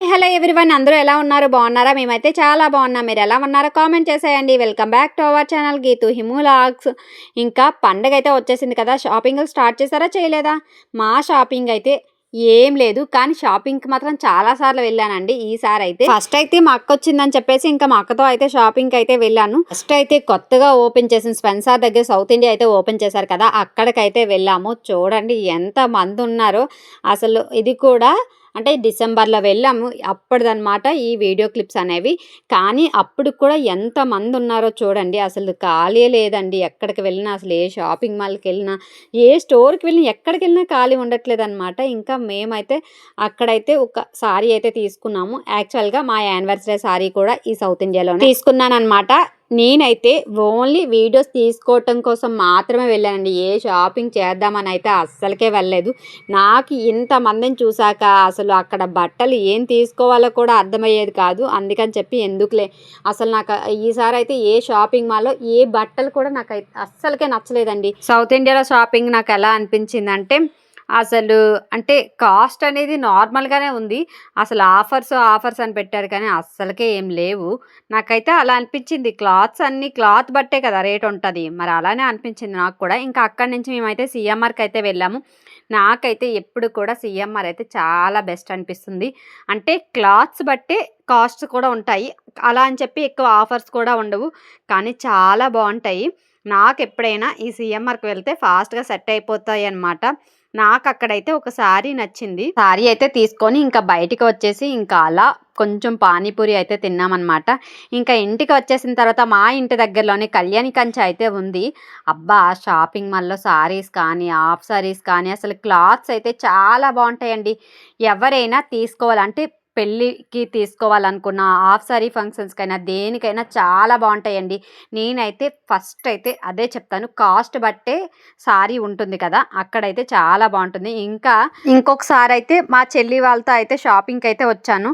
Hello everyone అందరూ ఎలా ఉన్నారు? బాగున్నారా? మేమైతే చాలా బాగున్నాం. మీరు ఎలా ఉన్నారో కామెంట్ చేసేయండి. Welcome back to our channel Geetu Himu vlogs ఇంకా పండగ అయితే వచ్చేసింది కదా షాపింగ్ స్టార్ట్ చేశారా చేయలేదా? మా షాపింగ్ అయితే ఏం లేదు కానీ షాపింగ్కి మాత్రం చాలా సార్లు వెళ్ళానండి. ఈసారి అయితే ఫస్ట్ అయితే మా అక్క వచ్చిందని చెప్పేసి ఇంకా మా అక్కతో అయితే షాపింగ్కి అయితే వెళ్ళాను. ఫస్ట్ అయితే కొత్తగా ఓపెన్ చేసిన స్పెన్సార్ దగ్గర సౌత్ ఇండియా అయితే ఓపెన్ చేశారు కదా అక్కడికైతే వెళ్ళాము. చూడండి ఎంత మంది ఉన్నారో. అసలు ఇది కూడా అంటే డిసెంబర్లో వెళ్ళాము. అప్పటిదనమాట ఈ వీడియో క్లిప్స్ అనేవి. కానీ అప్పుడు కూడా ఎంతమంది ఉన్నారో చూడండి. అసలు ఖాళీ లేదండి. ఎక్కడికి వెళ్ళినా అసలు ఏ షాపింగ్ మాల్కి వెళ్ళినా ఏ స్టోర్కి వెళ్ళినా ఎక్కడికి వెళ్ళినా ఖాళీ ఉండట్లేదు అనమాట ఇంకా మేమైతే అక్కడైతే ఒక సారీ అయితే తీసుకున్నాము. యాక్చువల్గా మా యానివర్సరీ సారీ కూడా ఈ సౌత్ ఇండియాలో తీసుకున్నాను అనమాట నేనైతే ఓన్లీ వీడియోస్ తీసుకోవటం కోసం మాత్రమే వెళ్ళానండి. ఏ షాపింగ్ చేద్దామని అయితే అస్సలకే వెళ్ళలేదు. నాకు ఇంతమందిని చూశాక అసలు అక్కడ బట్టలు ఏం తీసుకోవాలో కూడా అర్థమయ్యేది కాదు. అందుకని చెప్పి ఎందుకులే? అసలు నాకు ఈసారి అయితే ఏ షాపింగ్ మాల్లో ఏ బట్టలు కూడా నాకు అస్సలకే నచ్చలేదండి. సౌత్ ఇండియాలో షాపింగ్ నాకు ఎలా అనిపించిందంటే అసలు అంటే కాస్ట్ అనేది నార్మల్గానే ఉంది. అసలు ఆఫర్స్ ఆఫర్స్ అని పెట్టారు కానీ అస్సలకే ఏం లేవు. నాకైతే అలా అనిపించింది. క్లాత్స్ అన్నీ క్లాత్ బట్టే కదా రేట్ ఉంటుంది. మరి అలానే అనిపించింది నాకు కూడా. ఇంకా అక్కడి నుంచి మేమైతే సిఎంఆర్కి అయితే వెళ్ళాము. నాకైతే ఎప్పుడు కూడా సిఎంఆర్ అయితే చాలా బెస్ట్ అనిపిస్తుంది. అంటే క్లాత్స్ బట్టే కాస్ట్ కూడా ఉంటాయి. అలా అని చెప్పి ఎక్కువ ఆఫర్స్ కూడా ఉండవు. కానీ చాలా బాగుంటాయి. నాకు ఎప్పుడైనా ఈ సిఎంఆర్కి వెళ్తే ఫాస్ట్గా సెట్ అయిపోతాయి అన్నమాట. నాకు అక్కడైతే ఒక శారీ నచ్చింది. శారీ అయితే తీసుకొని ఇంకా బయటికి వచ్చేసి ఇంకా అలా కొంచెం పానీపూరి అయితే తిన్నామన్నమాట. ఇంకా ఇంటికి వచ్చేసిన తర్వాత మా ఇంటి దగ్గరలోనే కళ్యాణి కంచె అయితే ఉంది. అబ్బా షాపింగ్ మాల్లో సారీస్ కానీ హాఫ్ సారీస్ కానీ అసలు క్లాత్స్ అయితే చాలా బాగుంటాయండి. ఎవరైనా తీసుకోవాలంటే పెళ్ళికి తీసుకోవాలనుకున్న హాఫ్ సారీ ఫంక్షన్స్కైనా దేనికైనా చాలా బాగుంటాయండి. నేనైతే ఫస్ట్ అయితే అదే చెప్తాను. కాస్ట్ బట్టే సారీ ఉంటుంది కదా అక్కడైతే చాలా బాగుంటుంది. ఇంకా ఇంకొకసారి అయితే మా చెల్లి వాళ్ళతో అయితే షాపింగ్కి అయితే వచ్చాను.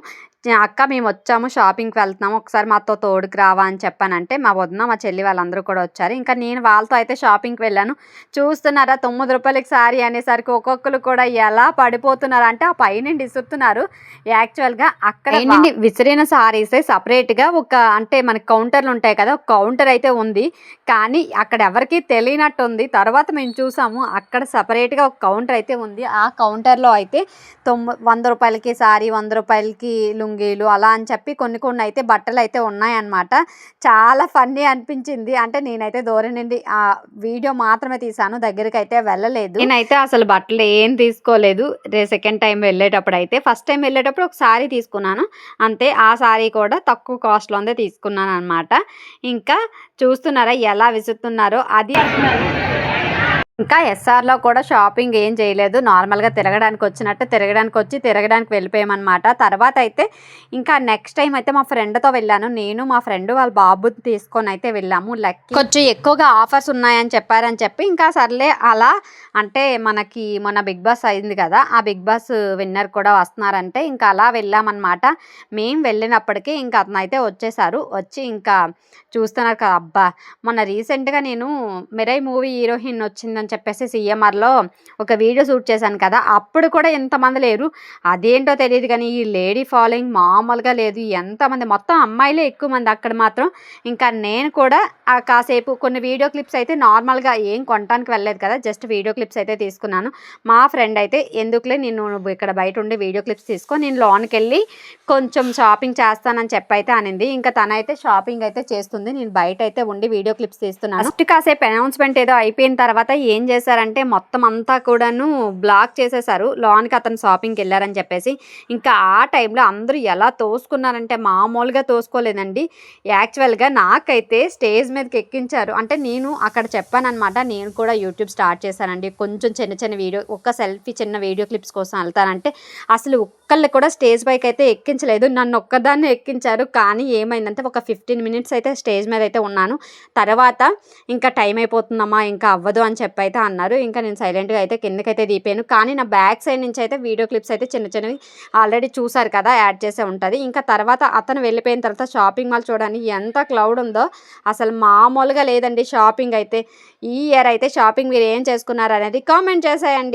అక్క మేము వచ్చాము షాపింగ్కి వెళ్తున్నాము ఒకసారి మాతో తోడుకు రావా అని చెప్పానంటే మా వదిన మా చెల్లి వాళ్ళందరూ కూడా వచ్చారు. ఇంకా నేను వాళ్ళతో అయితే షాపింగ్కి వెళ్ళాను. చూస్తున్నారా తొమ్మిది రూపాయలకి సారీ అనేసరికి ఒక్కొక్కరు కూడా ఎలా పడిపోతున్నారు అంటే ఆ పైనుండి ఇస్తున్నారు యాక్చువల్గా అక్కడ విసిరిన సారీసే సపరేట్గా ఒక అంటే మనకి కౌంటర్లు ఉంటాయి కదా ఒక కౌంటర్ అయితే ఉంది. కానీ అక్కడ ఎవరికి తెలియనట్టు ఉంది తర్వాత మేము చూసాము అక్కడ సపరేట్గా ఒక కౌంటర్ అయితే ఉంది. ఆ కౌంటర్లో అయితే తొమ్మిది వంద రూపాయలకి సారీ వంద రూపాయలకి లుంగి లుంగీలు అలా అని చెప్పి కొన్ని కొన్ని అయితే బట్టలు అయితే ఉన్నాయన్నమాట. చాలా ఫన్నీ అనిపించింది. అంటే నేనైతే దూరం నుండి ఆ వీడియో మాత్రమే తీసాను దగ్గరికి అయితే వెళ్ళలేదు. నేనైతే అసలు బట్టలు ఏం తీసుకోలేదు. రే సెకండ్ టైం వెళ్ళేటప్పుడు అయితే ఫస్ట్ టైం వెళ్ళేటప్పుడు ఒక సారీ తీసుకున్నాను. అంతే ఆ సారీ కూడా తక్కువ కాస్ట్లోనే తీసుకున్నాను అనమాట ఇంకా చూస్తున్నారా ఎలా విసుతున్నారో అది ఇంకా ఎస్ఆర్లో కూడా షాపింగ్ ఏం చేయలేదు. నార్మల్గా తిరగడానికి వచ్చినట్టు తిరగడానికి వచ్చి తిరగడానికి వెళ్ళిపోయామన్నమాట. తర్వాత అయితే ఇంకా నెక్స్ట్ టైం అయితే మా ఫ్రెండ్తో వెళ్ళాను. నేను మా ఫ్రెండ్ వాళ్ళ బాబుని తీసుకొని అయితే వెళ్ళాము. లక్కీ కొంచెం ఎక్కువగా ఆఫర్స్ ఉన్నాయని చెప్పారని చెప్పి ఇంకా సర్లే అలా అంటే మనకి మొన్న బిగ్ బాస్ అయింది కదా ఆ బిగ్ బాస్ విన్నర్ కూడా వస్తున్నారంటే ఇంకా అలా వెళ్ళామన్నమాట. మేము వెళ్ళినప్పటికీ ఇంకా అతను అయితే వచ్చేసారు. వచ్చి ఇంకా చూస్తున్నారు కదా అబ్బా! మొన్న రీసెంట్గా నేను మిరై మూవీ హీరోయిన్ వచ్చిందని అని చెప్పేసి సీఎంఆర్లో ఒక వీడియో షూట్ చేశాను కదా అప్పుడు కూడా ఎంతమంది లేరు. అదేంటో తెలియదు కానీ ఈ లేడీ ఫాలోయింగ్ మామూలుగా లేదు. ఎంతమంది? మొత్తం అమ్మాయిలే ఎక్కువ మంది అక్కడ మాత్రం. ఇంకా నేను కూడా కాసేపు కొన్ని వీడియో క్లిప్స్ అయితే నార్మల్గా ఏం కొనడానికి వెళ్ళలేదు కదా జస్ట్ వీడియో క్లిప్స్ అయితే తీసుకున్నాను. మా ఫ్రెండ్ అయితే ఎందుకులే నేను ఇక్కడ బయట ఉండి వీడియో క్లిప్స్ తీసుకో నేను లోన్కి వెళ్ళి కొంచెం షాపింగ్ చేస్తానని చెప్పైతే అనింది. ఇంకా తనైతే షాపింగ్ అయితే చేస్తుంది. నేను బయట అయితే ఉండి వీడియో క్లిప్స్ తీస్తున్నాను. ఫస్ట్ కాసేపు అనౌన్స్మెంట్ ఏదో అయిపోయిన తర్వాత ఏం చేశారంటే మొత్తం అంతా కూడాను బ్లాక్ చేసేసారు లోనికి అతను షాపింగ్కి వెళ్ళారని చెప్పేసి. ఇంకా ఆ టైంలో అందరూ ఎలా తోసుకున్నారంటే మామూలుగా తోసుకోలేదండి. యాక్చువల్గా నాకైతే స్టేజ్ మీదకి ఎక్కించారు. అంటే నేను అక్కడ చెప్పానమాట నేను కూడా యూట్యూబ్ స్టార్ట్ చేశానండి. కొంచెం చిన్న చిన్న వీడియో ఒక్క సెల్ఫీ చిన్న వీడియో క్లిప్స్ కోసం వెళ్తానంటే అసలు ఒక్కళ్ళు కూడా స్టేజ్ పైకి అయితే ఎక్కించలేదు. నన్ను ఒక్కదాన్ని ఎక్కించారు. కానీ ఏమైందంటే ఒక ఫిఫ్టీన్ మినిట్స్ అయితే స్టేజ్ మీద అయితే ఉన్నాను. తర్వాత ఇంకా టైం అయిపోతుందమ్మా ఇంకా అవ్వదు అని చెప్పి అయితే అన్నారు. ఇంకా నేను సైలెంట్గా అయితే కిందకైతే దీపాను కానీ నా బ్యాక్ సైడ్ నుంచి అయితే వీడియో క్లిప్స్ అయితే చిన్న చిన్నవి ఆల్రెడీ చూసారు కదా యాడ్ చేసే ఉంటుంది. ఇంకా తర్వాత అతను వెళ్ళిపోయిన తర్వాత షాపింగ్ మాల్ చూడడానికి ఎంత క్లౌడ్ ఉందో అసలు మామూలుగా లేదండి షాపింగ్ అయితే. ఈ ఇయర్ అయితే షాపింగ్ మీరు ఏం చేసుకున్నారు అనేది కామెంట్ చేసేయండి.